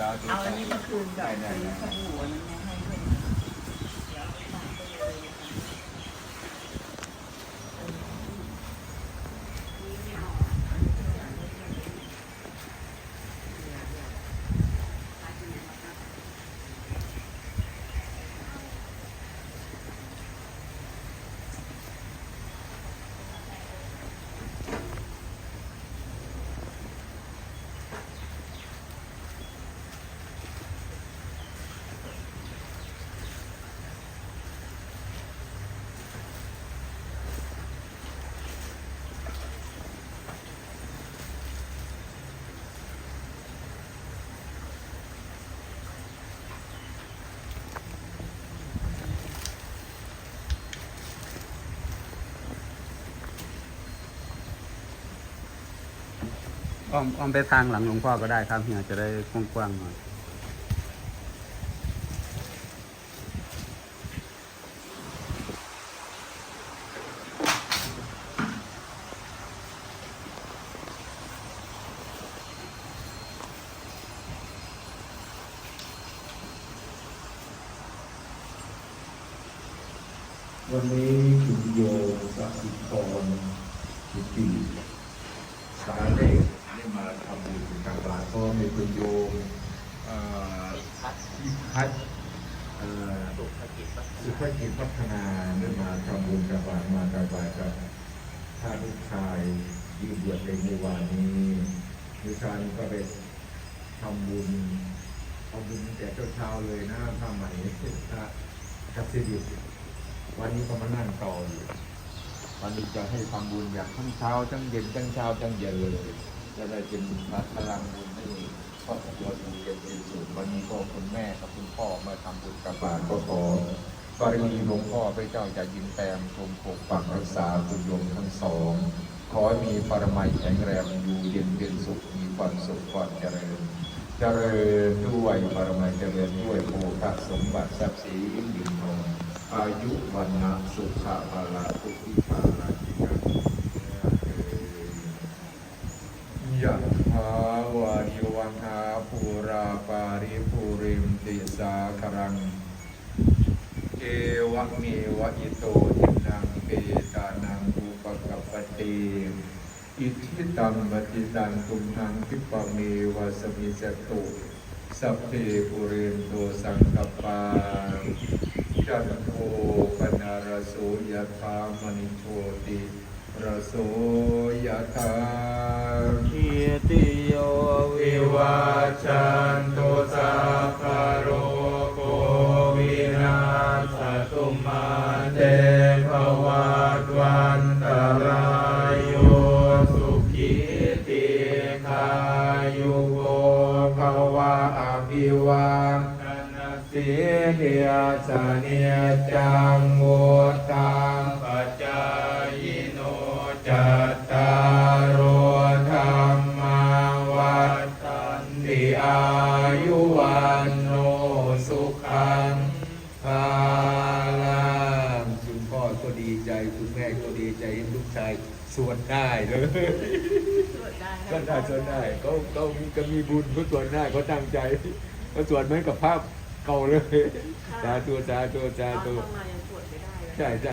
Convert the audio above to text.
สาธุเอาอันนี้มาคืนกับได้ได้ได้สบู่อันนั้นเนี่ยให้ด้วยเดี๋ยวฝากไปเลยนะคะ อ้อมอ้อมไปทางหลังหลวงพ่อก็ได้ครับเฮียจะได้กว้างๆหน่อยวันนี้คุณโยสักสิกรสิติสาเลขได้มาทำบุญกับบาตรก็มี คุณโยมเอ่พิพัฒน์เอ่อสุภกิจพัฒนาได้มาทำบุญกับบาตรมากับบากับท่านลูกชายยืนบวชในเมื่อวานนี้ลูกชายก็ไปทำบุญทำบุญตั้งแต่เช้าๆเลยนะผ้าไหมพระกัสดิวันนี้ก็มานั่งต่ออยู่วันนี้จะให้ทำบุญอย่างทั้งเช้าทั้งเย็นทั้งเช้าทั้งเย็นเลย จะได้เป็นพลังบุญให้ ครอบครัวอยู่เย็นเป็นสุขวันนี้ก็คุณแม่กับคุณพ่อมาทำบุญกับบาตรก็ขอบารมีหลวงพ่อพระเจ้าจะยินแปมชมปกปักรักษาคุณโยมทั้งสองขอให้มีปรมัยแข็งแรงอยู่เย็นเป็นสุขมีความสุขความเจริญ เจริญด้วยปรมัยเจริญด้วยโภคสมบัติทรัพย์สินดินทองอายุวันนะสุขภาละทุกขิภาละจิกาเยะถาวาริวังหาภูราปาริภู ริมติสาครัง เอวะเมวะอิโตทินังเปตานังอุปกัปปติอิทิตังปฏิตังตุมหังคิปะเมวะสมิจตุสัพเพปุเรนโตสังกปาจันโทปนารโสยถามณิโชติระโสยถา ตุสัพพะโรโควินาศตุมาเตภวัตวันตรายโยสุขีติขายุโกภวะอภิวัตนาสิริยสเนียจังโมตัง ยุวันโนสุขังภาลังคุณพ่อก็ดีใจคุณแม่ก็ดีใจเห็นลูกชายสวดได้เลยตรวจได้ก็ได้สวดได้เขาเขาก็มีบุญเขาสวดได้เขาตั้งใจเขาสวดเหมือนกับภาพเก่าเลยสาธุสาธุสาตอนธุเข้ามายังตรวจไม่ได้เลยใช่ใช่